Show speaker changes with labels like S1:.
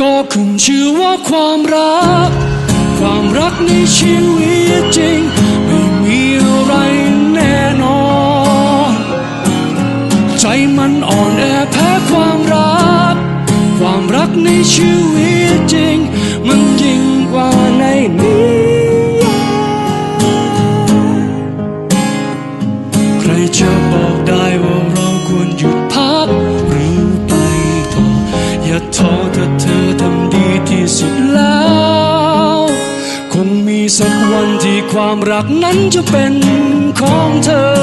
S1: ก็ขึ้นชื่อว่าความรัก ความรักในชีวิตจริง ไม่มีอะไรแน่นอน ใจมันอ่อนแอแพ้ความรัก ความรักในชีวิตจริง มันยิ่งกว่าในนิยายใครจะบอกได้ว่าเราควรหยุดพักหรือไปต่ออย่าท้อถ้าเธอ ที่สุดแล้ว คงมีสักวันที่ความรักนั้นจะเป็นของเธอ